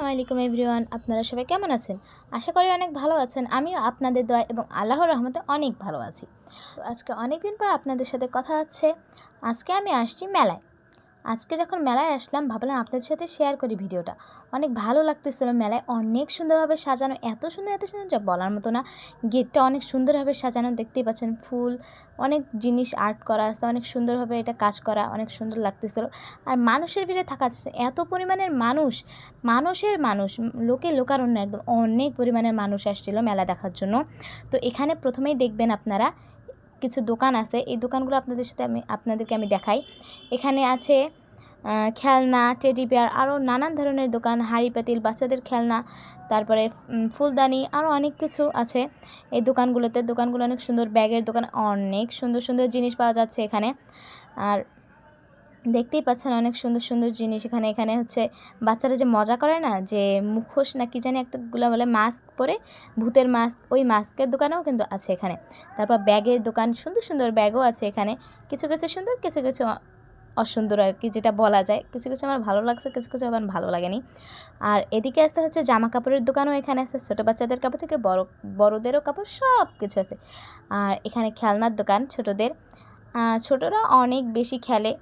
আসসালামু আলাইকুম এভরিওয়ান, আপনারা সবাই কেমন আছেন? আশা করি অনেক ভালো আছেন। আমিও আপনাদের দয়া এবং আল্লাহর রহমতে অনেক ভালো আছি। তো আজকে অনেক দিন পর আপনাদের সাথে কথা হচ্ছে। আজকে আমি আসছি মেলায়। আজকে যখন মেলায় আসলাম, ভাবলাম আপনাদের সাথে শেয়ার করি ভিডিওটা। অনেক ভালো লাগতেছিল মেলায়। অনেক সুন্দরভাবে সাজানো, এত সুন্দর এত সুন্দর, যা বলার মতো না। গেটটা অনেক সুন্দরভাবে সাজানো, দেখতেই পাচ্ছেন ফুল, অনেক জিনিস আর্ট করা আছে, অনেক সুন্দরভাবে এটা কাজ করা, অনেক সুন্দর লাগতেছিল। আর মানুষের ভিড়ে থাকা এত পরিমাণের মানুষ, মানুষের মানুষ, লোকে লোকারণ্য একদম, অনেক পরিমাণের মানুষ আসছিল মেলা দেখার জন্য। তো এখানে প্রথমেই দেখবেন আপনারা কিছু দোকান আছে, এই দোকানগুলো আপনাদের সাথে আমি, আপনাদেরকে আমি দেখাই। এখানে আছে খেলনা টেডি বিয়ার আরও নানান ধরনের দোকান, হাঁড়ি পাতিল, বাচ্চাদের খেলনা, তারপরে ফুলদানি আরও অনেক কিছু আছে এই দোকানগুলোতে। দোকানগুলো অনেক সুন্দর, ব্যাগের দোকান, অনেক সুন্দর সুন্দর জিনিস পাওয়া যাচ্ছে এখানে। আর দেখতেই পাচ্ছেন অনেক সুন্দর সুন্দর জিনিস। এখানে এখানে হচ্ছে বাচ্চারা যে মজা করে না, যে মুখোশ না কি জানি একটা গুলা বলে মাস্ক পরে, ভূতের মাস্ক, ওই মাস্কের দোকানেও কিন্তু আছে এখানে। তারপর ব্যাগের দোকান, সুন্দর সুন্দর ব্যাগও আছে এখানে। কিছু কিছু সুন্দর, কিছু কিছু অসুন্দর আর কি যেটা বলা যায়। কিছু কিছু আমার ভালো লাগছে, কিছু কিছু আমার ভালো লাগেনি। আর এদিকে আসতে হচ্ছে জামা কাপড়ের দোকানও এখানে আছে। ছোটো বাচ্চাদের কাপড় থেকে বড়, বড়োদেরও কাপড় সব কিছু আছে। আর এখানে খেলনার দোকান ছোটোদের। ছোটরা অনেক বেশি খেলে।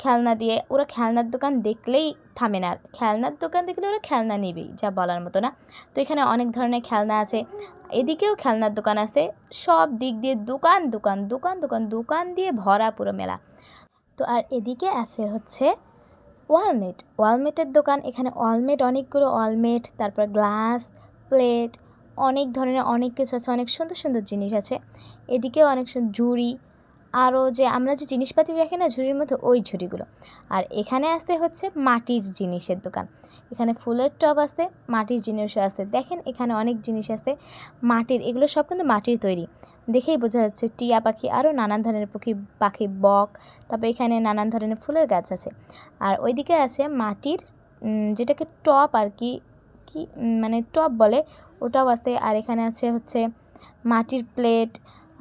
খেলনা দিয়ে ওরা খেলনার দোকান দেখলেই থামে না। আর খেলনার দোকান দেখলে ওরা খেলনা নেবেই, যা বলার মতো না। তো এখানে অনেক ধরনের খেলনা আছে। এদিকেও খেলনার দোকান আছে। সব দিক দিয়ে দোকান দোকান দোকান দোকান দোকান দিয়ে ভরা পুরো মেলা। তো আর এদিকে আছে হচ্ছে ওয়ালমেট। ওয়ালমেটের দোকান, এখানে ওয়ালমেট অনেকগুলো ওয়ালমেট, তারপর গ্লাস, প্লেট, অনেক ধরনের, অনেক কিছু আছে, অনেক সুন্দর সুন্দর জিনিস আছে। এদিকেও অনেক সুন্দর ঝুড়ি আরও যে আমরা যে জিনিসপাতি রাখি না ঝুড়ির মধ্যে, ওই ঝুড়িগুলো। আর এখানে আসতে হচ্ছে মাটির জিনিসের দোকান। এখানে ফুলের টব আছে মাটির জিনিসও আছে দেখেন এখানে অনেক জিনিস আছে মাটির, এগুলো সব কিন্তু মাটির তৈরি। দেখেই বোঝা যাচ্ছে টিয়া পাখি আরও নানান ধরনের পাখি পাখি, বক, তারপর এখানে নানান ধরনের ফুলের গাছ আছে। আর ওইদিকে আছে মাটির যেটাকে টপ আর কি কি মানে টপ বলে, ওটাও আছে আর এখানে আছে হচ্ছে মাটির প্লেট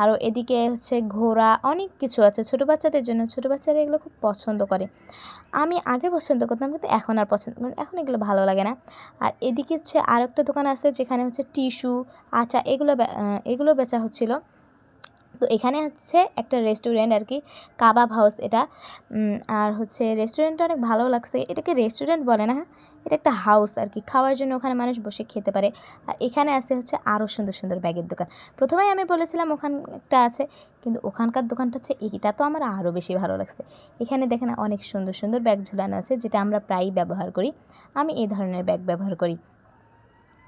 আরও এদিকে হচ্ছে ঘোড়া, অনেক কিছু আছে। ছোটো বাচ্চাদের জন্য, ছোটো বাচ্চারা এগুলো খুব পছন্দ করে। আমি আগে পছন্দ করতাম, কিন্তু এখন আর পছন্দ করি এখন এগুলো ভালো লাগে না। আর এদিকে হচ্ছে আর একটা দোকান আছে, যেখানে হচ্ছে টিস্যু, আচা এগুলো এগুলো বেচা হচ্ছিল। তো এখানে হচ্ছে একটা রেস্টুরেন্ট আর কি কাবাব হাউস এটা। আর হচ্ছে রেস্টুরেন্টটা অনেক ভালো লাগছে। এটাকে রেস্টুরেন্ট বলে না, এটা একটা হাউস আর কি খাওয়ার জন্য ওখানে মানুষ বসে খেতে পারে। আর এখানে আছে হচ্ছে আরও সুন্দর সুন্দর ব্যাগের দোকান। প্রথমেই আমি বলেছিলাম ওখানে একটা আছে, কিন্তু ওখানকার দোকানটা হচ্ছে এইটা তো আমার আরও বেশি ভালো লাগছে। এখানে দেখেন অনেক সুন্দর সুন্দর ব্যাগ ঝুলানো আছে, যেটা আমরা প্রায়ই ব্যবহার করি। আমি এই ধরনের ব্যাগ ব্যবহার করি।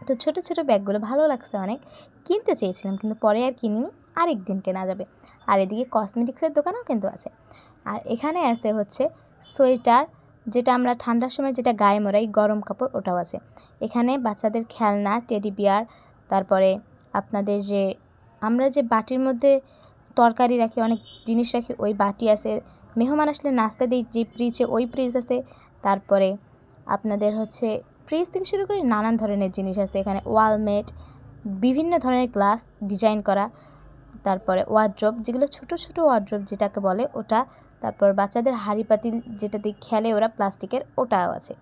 তো ছোট ছোট ব্যাগগুলো ভালো লাগছে অনেক। কিনতে চেয়েছিলাম, কিন্তু পরে আর কিনিনি। আরেক দিন কেনা যাবে। আর এদিকে কসমেটিক্সের দোকানও কিন্তু আছে। আর এখানে আছে হচ্ছে সোয়েটার, যেটা আমরা ঠান্ডার সময় যেটা গায়ে মরাই গরম কাপড়, ওটাও আছে। এখানে বাচ্চাদের খেলনা টেডি বিয়ার তারপরে আপনাদের যে, আমরা যে বাটির মধ্যে তরকারি রাখি, অনেক জিনিস রাখি, ওই বাটি আছে। মেহমান আসলে নাস্তা দিই, যে ফ্রিজে ওই ফ্রিজ আছে। তারপরে আপনাদের হচ্ছে ফ্রিজ থেকে শুরু করে নানান ধরনের জিনিস আছে। এখানে ওয়ালমেট বিভিন্ন ধরনের গ্লাস ডিজাইন করা। তারপরে ওয়ার্ড্রপ যেগুলো ছোট ছোট ওয়ার্ড্রপ যেটাকে বলে, ওটা, তারপর বাচ্চাদের হাঁড়ি পাতিল যেটা দিয়ে খেলে ওরা, প্লাস্টিকের ওটাও আছে।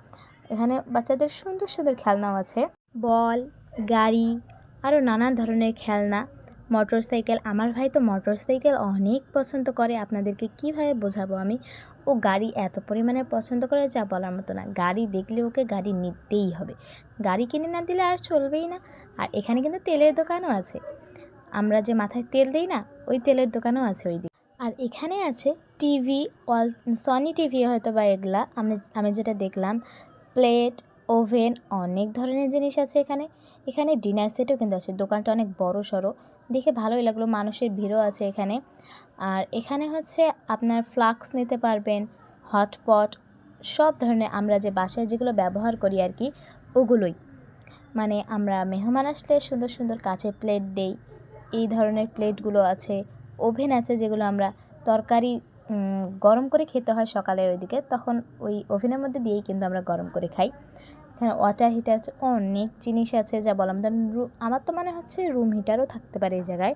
এখানে বাচ্চাদের সুন্দর সুন্দর খেলনাও আছে। বল, গাড়ি, আরও নানান ধরনের খেলনা। মোটর সাইকেল আমার ভাই তো মোটর সাইকেল অনেক পছন্দ করে, আপনাদেরকে কীভাবে বোঝাবো আমি? ও গাড়ি এত পরিমাণে পছন্দ করে, যা বলার মতো না। গাড়ি দেখলে ওকে গাড়ি নিতেই হবে। গাড়ি কিনে না দিলে আর চলবেই না। আর এখানে কিন্তু তেলের দোকানও আছে। আমরা যে মাথায় তেল দিই না, ওই তেলের দোকানও আছে ওই দিকে আর এখানে আছে টিভি, অল, সনি টিভি হয়তো বা এগুলা, আমি আমি যেটা দেখলাম, প্লেট, ওভেন, অনেক ধরনের জিনিস আছে এখানে। এখানে ডিনার সেটও কিন্তু আছে, দোকানটা অনেক বড় সড়ো। দেখে ভালোই লাগল, মানুষের ভিড়ও আছে এখানে। আর এখানে হচ্ছে আপনার ফ্লাক্স নিতে পারবেন, হটপট, সব ধরনের আমরা যে বাসায় যেগুলো ব্যবহার করি আর কি, ওগুলোই। মানে আমরা মেহমান আসলে সুন্দর সুন্দর কাচের প্লেট দেই এই ধরনের প্লেটগুলো আছে, ওভেন আছে যেগুলো আমরা তরকারি গরম করে খেতে হয় সকালে ওইদিকে, তখন ওই ওভেনের মধ্যে দিয়েই কিন্তু আমরা গরম করে খাই। এখানে ওয়াটার হিটার আছে, অনেক জিনিস আছে যা বললাম ধরুন আমার তো মনে হচ্ছে রুম হিটারও থাকতে পারে এই জায়গায়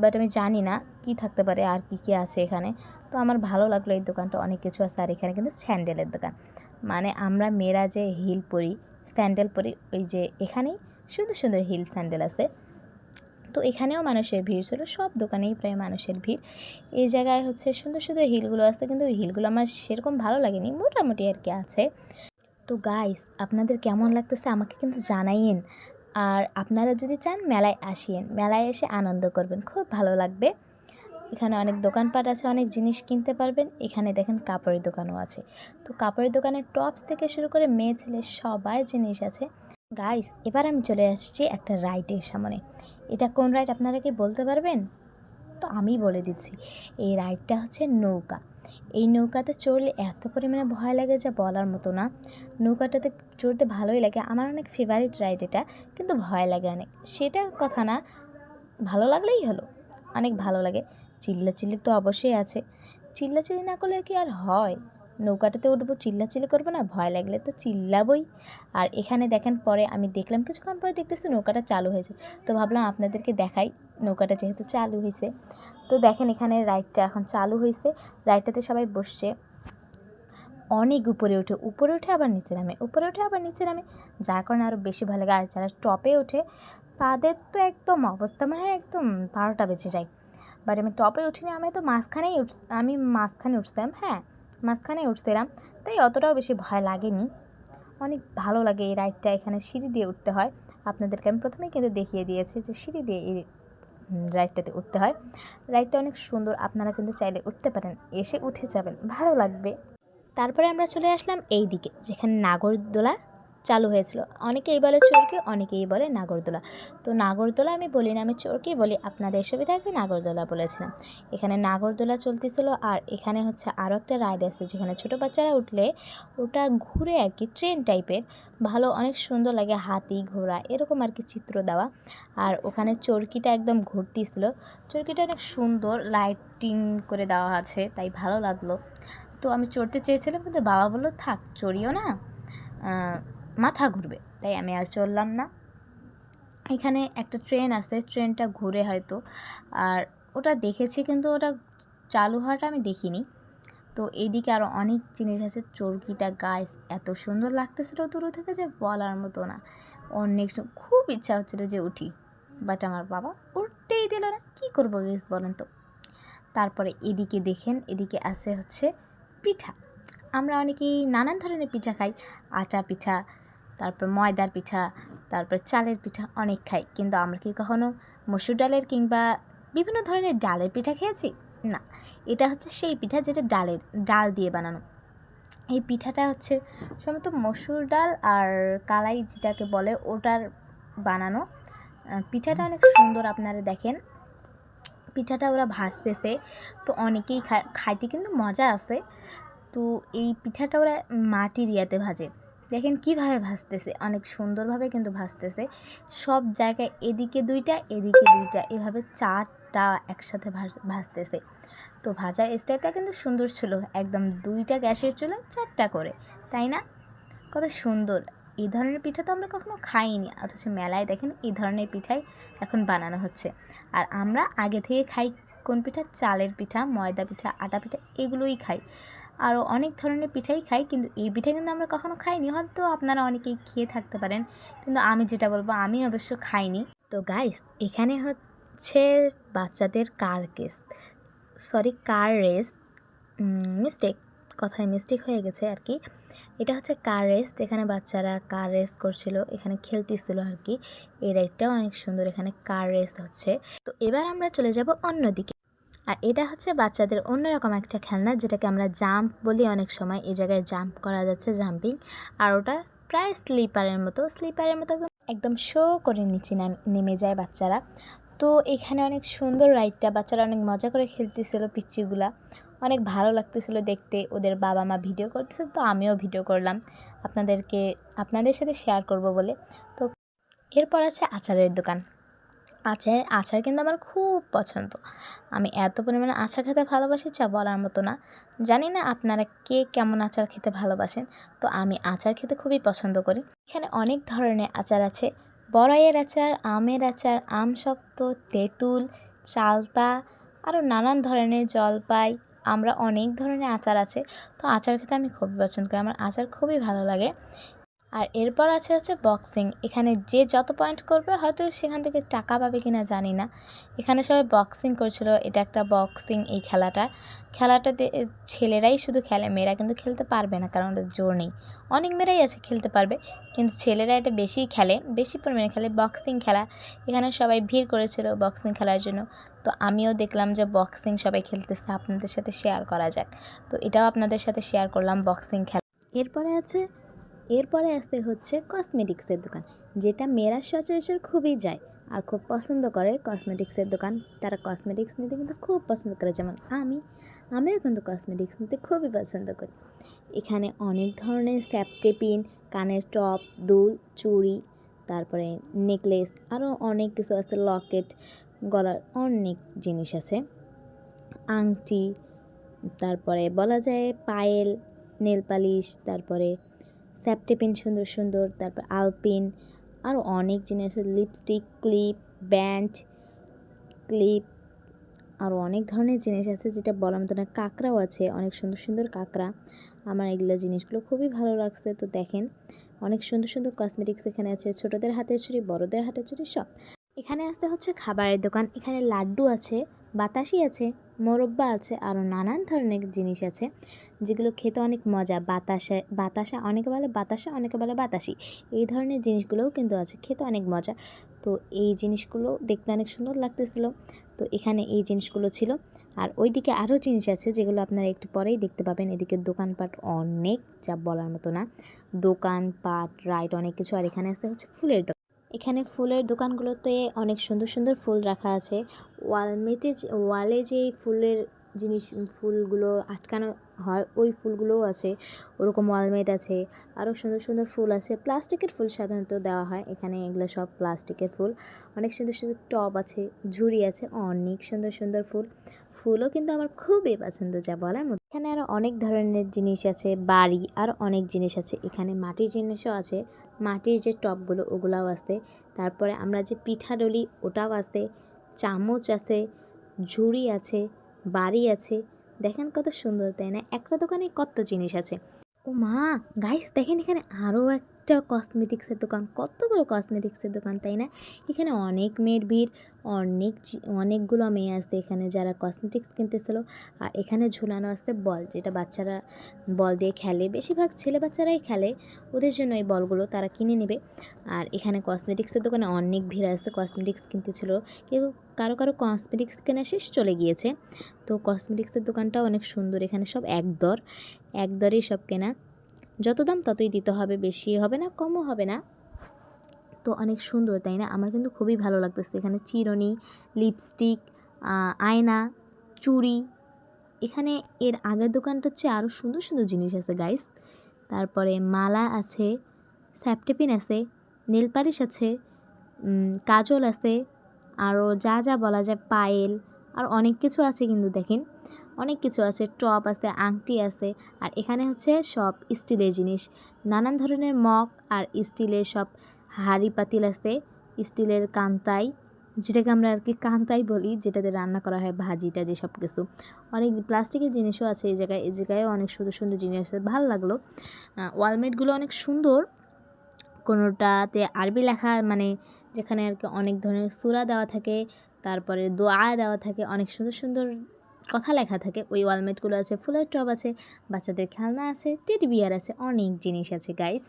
বাট আমি জানি না কি থাকতে পারে আর কি কি আছে এখানে। তো আমার ভালো লাগল এই দোকানটা, অনেক কিছু আছে আর এখানে কিন্তু স্যান্ডেলের দোকান। মানে আমরা মেয়েরা যে হিল পরি, স্যান্ডেল পরি, ওই যে এখানেই সুন্দর সুন্দর হিল স্যান্ডেল আছে। তো এখানেও মানুষের ভিড় ছিল, সব দোকানেই প্রায় মানুষের ভিড়। এই জায়গায় হচ্ছে সুন্দর সুন্দর হিলগুলো আছে, কিন্তু হিলগুলো আমার সেরকম ভালো লাগেনি, মোটামুটি আর কি আছে। তো গাইস আপনাদের কেমন লাগতেছে আমাকে কিন্তু জানাইয়েন। আর আপনারা যদি চান মেলায় আসিয়েন, মেলায় এসে আনন্দ করবেন, খুব ভালো লাগবে। এখানে অনেক দোকানপাট আছে, অনেক জিনিস কিনতে পারবেন। এখানে দেখেন কাপড়ের দোকানও আছে। তো কাপড়ের দোকানে টপস থেকে শুরু করে মেয়ে ছেলে সবার জিনিস আছে। গাইস এবার আমি চলে আসছি একটা রাইডের সামনে। এটা কোন রাইড আপনারা কি বলতে পারবেন? তো আমি বলে দিচ্ছি, এই রাইডটা হচ্ছে নৌকা। এই নৌকাতে চড়লে এত পরিমাণে ভয় লাগে যা বলার মতো না। নৌকাটাতে চড়তে ভালোই লাগে, আমার অনেক ফেভারিট রাইড এটা, কিন্তু ভয় লাগে অনেক। সেটা কথা না, ভালো লাগলেই হলো, অনেক ভালো লাগে। চিল্লাচিল্লি তো অবশ্যই আছে। চিল্লাচিল্লি না করলে কি আর হয়? নৌকাটাতে উঠবো, চিল্লাচিল্লি করব না, ভয় লাগলে তো চিল্লাবই। আর এখানে দেখেন পরে আমি দেখলাম, কিছুক্ষণ পরে দেখতেছি নৌকাটা চালু হয়েছে। তো ভাবলাম আপনাদেরকে দেখাই, নৌকাটা যেহেতু চালু হয়েছে। তো দেখেন এখানে রাইডটা এখন চালু হয়েছে, রাইডটাতে সবাই বসছে। অনেক উপরে ওঠে উপরে উঠে আবার নিচে নামে, উপরে উঠে আবার নিচে নামে। যার কারণে আরও বেশি ভালো লাগে, আর যারা টপে ওঠে, তাদের তো একদম অবস্থা মানে একদম বারোটা বেঁচে যায়। বাট আমি টপে উঠিনি, আমি তো মাঝখানেই উঠ, আমি মাঝখানে উঠতাম হ্যাঁ। মাঝখানে উঠছিলাম, তাই অতটাও বেশি ভয় লাগেনি। অনেক ভালো লাগে এই রাইডটা, এখানে সিঁড়ি দিয়ে উঠতে হয়। আপনাদেরকে আমি প্রথমেই কিন্তু দেখিয়ে দিয়েছি যে সিঁড়ি দিয়ে এই রাইডটাতে উঠতে হয়। রাইডটা অনেক সুন্দর, আপনারা কিন্তু চাইলে উঠতে পারেন, এসে উঠে যাবেন, ভালো লাগবে। তারপরে আমরা চলে আসলাম এই দিকে যেখানে নাগরদোলা চালু হয়েছিল। অনেকেই বলে চোরকে, অনেকেই বলে নাগরদোলা। তো নাগরদোলা আমি বলি না, আমি চোরকেই বলি। আপনাদের সুবিধার্থে নাগরদোলা বলেছিলাম। এখানে নাগরদোলা চলতেছিল আর এখানে হচ্ছে আরও একটা রাইড আছে, যেখানে ছোটো বাচ্চারা উঠলে ওটা ঘুরে আর কি, ট্রেন টাইপের। ভালো, অনেক সুন্দর লাগে, হাতি, ঘোড়া, এরকম আর কি চিত্র দেওয়া। আর ওখানে চরকিটা একদম ঘুরতেছিল। চরকিটা অনেক সুন্দর, লাইটিং করে দেওয়া আছে, তাই ভালো লাগল। তো আমি চড়তে চেয়েছিলাম, কিন্তু বাবা বলল, থাক, চড়িও না। মাথা ঘুরবে, তাই আমি আর চললাম না। এখানে একটা ট্রেন আছে, ট্রেনটা ঘুরে হয়তো। আর ওটা দেখেছি কিন্তু ওটা চালু হওয়াটা আমি দেখিনি। তো এইদিকে আরও অনেক জিনিস আছে, চরকিটা গাছ এত সুন্দর লাগতেছিল দূর থেকে যে বলার মতো না। অনেক খুব ইচ্ছা হচ্ছিল যে উঠি বাট আমার বাবা উঠতেই দিল না, কী করব গেস বলেন তো? তারপরে এদিকে দেখেন, এদিকে আছে হচ্ছে পিঠা। আমরা অনেকেই নানান ধরনের পিঠা খাই, আটা পিঠা তারপর ময়দার পিঠা, তারপর চালের পিঠা অনেক খাই। কিন্তু আমরা কি কখনো মসুর ডালের কিংবা বিভিন্ন ধরনের ডালের পিঠা খেয়েছি? না, এটা হচ্ছে সেই পিঠা যেটা ডালের, ডাল দিয়ে বানানো। এই পিঠাটা হচ্ছে সম্ভবত মসুর ডাল আর কালাই যেটাকে বলে ওটার বানানো। পিঠাটা অনেক সুন্দর আপনারা দেখেন। পিঠাটা ওরা ভাজতেছে, তো অনেকেই খাইতে কিন্তু মজা আছে। তো এই পিঠাটা ওরা মাটির ইয়াতে ভাজে। দেখেন কীভাবে ভাজতেছে অনেক সুন্দরভাবে কিন্তু ভাজতেছে সব জায়গায় এদিকে দুইটা এদিকে দুইটা, এভাবে চারটা একসাথে ভাজতেছে তো ভাজার স্টাইলটা কিন্তু সুন্দর ছিল, একদম দুইটা গ্যাসের চুলে, চারটা করে, তাই না? কত সুন্দর। এই ধরনের পিঠা তো আমরা কখনো খাইনি, অথচ মেলায় দেখেন এই ধরনের পিঠাই এখন বানানো হচ্ছে। আর আমরা আগে থেকে খাই কোন পিঠা? চালের পিঠা, ময়দা পিঠা, আটা পিঠা, এগুলোই খাই। আরও অনেক ধরনের পিঠাই খাই, কিন্তু এই পিঠা কিন্তু আমরা কখনো খাইনি। হয়তো আপনারা অনেকেই খেয়ে থাকতে পারেন, কিন্তু আমি যেটা বলব, আমি অবশ্য খাইনি। তো গাইস এখানে হচ্ছে বাচ্চাদের car case sorry car race mistake কথায় মিস্টেক হয়ে গেছে আর কি। এটা হচ্ছে কার রেস যেখানে বাচ্চারা কার রেস করছিল, এখানে খেলতেছিল আর কি। এই রাইডটাও অনেক সুন্দর, এখানে কার রেস হচ্ছে। তো এবার আমরা চলে যাব অন্যদিকে। আর এটা হচ্ছে বাচ্চাদের অন্যরকম একটা খেলনা, যেটাকে আমরা জাম্প বলি অনেক সময়। এই জায়গায় জাম্প করা যাচ্ছে জাম্পিং। আর ওটা প্রায় স্লিপারের মতো। স্লিপারের মতো একদম শো করে নিচে নেমে যায় বাচ্চারা। তো এখানে অনেক সুন্দর রাইডটা। বাচ্চারা অনেক মজা করে খেলতেছিল পিচ্চিগুলা। অনেক ভালো লাগতেছিল দেখতে। ওদের বাবা মা ভিডিও করতেছিল, তো আমিও ভিডিও করলাম। আপনাদেরকে, আপনাদের সাথে শেয়ার করব বলে। তো এরপর আছে আচারের দোকান। আচার আচার কিন্তু আমার খুব পছন্দ। আমি এত পরিমাণে আচার খেতে ভালোবাসি চা বলার মতো না। জানি না আপনারা কে কেমন আচার খেতে ভালোবাসেন, তো আমি আচার খেতে খুবই পছন্দ করি। এখানে অনেক ধরনের আচার আছে। বড়াইয়ের আচার, আমের আচার, আম শক্ত, তেঁতুল, চালতা, আরও নানান ধরনের জলপাই, আমরা অনেক ধরনের আচার আছে। তো আচার খেতে আমি খুবই পছন্দ করি। আমার আচার খুবই ভালো লাগে। আর এরপর আছে হচ্ছে বক্সিং এখানে যে যত পয়েন্ট করবে, হয়তো সেখান থেকে টাকা পাবে কিনা জানি না। এখানে সবাই বক্সিং করছিল। এটা একটা বক্সিং এই খেলাটা। খেলাটাতে ছেলেরাই শুধু খেলে, মেয়েরা কিন্তু খেলতে পারবে না, কারণ ওটা জোর নেই। অনেক মেয়েরাই আছে, খেলতে পারবে। কিন্তু ছেলেরা এটা বেশি খেলে, বেশি পরিমাণে খেলে। বক্সিং খেলা, এখানে সবাই ভিড় করেছিল বক্সিং খেলার জন্য। তো আমিও দেখলাম যে বক্সিং সবাই খেলতেছে। আপনাদের সাথে শেয়ার করা যাক। তো এটাও আপনাদের সাথে শেয়ার করলাম বক্সিং খেলা। এরপরে আছে এরপরে আসতে হচ্ছে কসমেটিক্সের দোকান, যেটা মেয়েরা সচরাচর খুবই যায় আর খুব পছন্দ করে কসমেটিক্সের দোকান। তারা কসমেটিক্স নিতে কিন্তু খুব পছন্দ করে, যেমন আমি, আমিও কিন্তু কসমেটিক্স নিতে খুবই পছন্দ করি। এখানে অনেক ধরনের স্যাপটে পিন কানের টপ দুল, চুড়ি, তারপরে নেকলেস আরও অনেক কিছু আছে লকেট গলার অনেক জিনিস আছে। আংটি, তারপরে বলা যায় পায়েল নেল পালিশ তারপরে স্যাপটেপিন সুন্দর সুন্দর, তারপর আলপিন আরও অনেক জিনিস লিপস্টিক ক্লিপ ব্যান্ড ক্লিপ আরও অনেক ধরনের জিনিস আছে যেটা বলার মতো না, কাঁকড়াও আছে, অনেক সুন্দর সুন্দর কাঁকড়া। আমার এগুলো জিনিসগুলো খুবই ভালো লাগছে, তো দেখেন, অনেক সুন্দর সুন্দর কসমেটিক্স এখানে আছে, ছোটোদের হাতের ছুরি বড়দের হাতের ছুরি সব। এখানে আসতে হচ্ছে খাবারের দোকান, এখানে লাড্ডু আছে বাতাসি আছে, মোরব্বা আছে আরও নানান ধরনের জিনিস আছে, যেগুলো খেতে অনেক মজা। বাতাসা বাতাসা অনেকে বলে বাতাসা, অনেকে বলে বাতাসি এই ধরনের জিনিসগুলোও কিন্তু আছে, খেতে অনেক মজা। তো এই জিনিসগুলো দেখতে অনেক সুন্দর লাগতেছিল। তো এখানে এই জিনিসগুলো ছিল। আর ওইদিকে আরও জিনিস আছে, যেগুলো আপনারা একটু পরেই দেখতে পাবেন। এদিকে দোকানপাট অনেক, যা বলার মতো না। দোকানপাট, রাইট, অনেক কিছু। আর এখানে আসতে হচ্ছে ফুলের দোকান। এখানে ফুলের দোকানগুলোতে অনেক সুন্দর সুন্দর ফুল রাখা আছে। ওয়ালমেটে ওয়ালে যে ফুলের জিনিস, ফুলগুলো আটকানো হয়, ওই ফুলগুলোও আছে। ওরকম ওয়ালমেট আছে, আরও সুন্দর সুন্দর ফুল আছে। প্লাস্টিকের ফুল সাধারণত দেওয়া হয়, এখানে এগুলো সব প্লাস্টিকের ফুল। অনেক সুন্দর সুন্দর টব আছে, ঝুড়ি আছে, অনেক সুন্দর সুন্দর ফুল। ফুলও কিন্তু আমার খুবই পছন্দ যা বলার এখানে আরও অনেক ধরনের জিনিস আছে, বাড়ি আর অনেক জিনিস আছে। এখানে মাটির জিনিসও আছে, মাটির যে টপগুলো ওগুলাও আছে। তারপরে আমরা যে পিঠা ডলি ওটাও আছে, চামচ আছে, ঝুড়ি আছে, বাড়ি আছে। দেখেন কত সুন্দর, তাই না? একটা দোকানে কত জিনিস আছে। ও মা গাইস দেখেন এখানে আরও একটা কসমেটিক্সের দোকান। কত বড় কসমেটিক্সের দোকান, তাই না? এখানে অনেক মেয়ের ভিড়, অনেক অনেকগুলো মেয়ে আসছে এখানে যারা কসমেটিক্স কিনতেছিল। আর এখানে ঝুলানো আসতে বল, যেটা বাচ্চারা বল দিয়ে খেলে। বেশিরভাগ ছেলে বাচ্চারাই খেলে, ওদের জন্য এই বলগুলো তারা কিনে নেবে। আর এখানে কসমেটিক্সের দোকানে অনেক ভিড় আসছে কসমেটিক্স কিনতেছিল। কেউ কারও কারও কসমেটিক্স কেনা শেষ চলে গিয়েছে। তো কসমেটিক্সের দোকানটাও অনেক সুন্দর, এখানে সব এক দর, এক দরেই সব কেনা। যত দাম ততই দিতে হবে, বেশি হবে না, কমও হবে না। তো অনেক সুন্দর, তাই না? আমার কিন্তু খুবই ভালো লাগতেছে। এখানে চিরুনি লিপস্টিক আয়না, চুড়ি। এখানে এর আগের দোকানটা হচ্ছে আরও সুন্দর সুন্দর জিনিস আছে গাইস তারপরে মালা আছে, স্যাপটেপিন আছে, নেল পালিশ আছে কাজল আছে আরও যা যা বলা যায়, পায়েল আর অনেক কিছু আছে কিন্তু দেখেন। অনেক কিছু আছে, টপ আছে, আংটি আছে, আর এখানে হচ্ছে সব স্টিলের জিনিস। নানান ধরনের মগ আর স্টিলের সব হাঁড়ি পাতিল আছে, স্টিলের কান্তাই, যেটাকে আমরা আর কি কান্তাই বলি, যেটাতে রান্না করা হয়, ভাজিটা, যে সব কিছু। অনেক প্লাস্টিকের জিনিসও আছে এই জায়গায়, এই জায়গায়ও অনেক সুন্দর সুন্দর জিনিস আছে, ভালো লাগল। ওয়ালমেটগুলো অনেক সুন্দর। কোনোটাতে আরবি লেখা মানে যেখানে আর কি অনেক ধরনের সুরা দেওয়া থাকে তারপরে দোয়া দেওয়া থাকে, অনেক সুন্দর সুন্দর কথা লেখা থাকে। ওই ওয়ালমেটগুলো আছে, ফুলের টব আছে, বাচ্চাদের খেলনা আছে, টেডি বিয়ার আছে, অনেক জিনিস আছে গাইস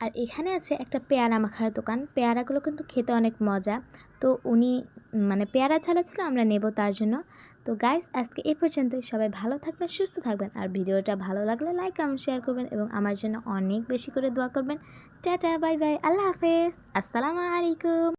আর এখানে আছে একটা পেয়ারা মাখার দোকান। পেয়ারাগুলো কিন্তু খেতে অনেক মজা। তো উনি মানে পেয়ারা ছাড়া ছিল, আমরা নেব তার জন্য। তো গাইস আজকে এই পর্যন্তই। সবাই ভালো থাকবেন, সুস্থ থাকবেন। আর ভিডিওটা ভালো লাগলে লাইক কমেন্ট শেয়ার করবেন এবং আমার জন্য অনেক বেশি করে দোয়া করবেন। টাটা বাই বাই আল্লাহ হাফেজ। আসসালামু আলাইকুম।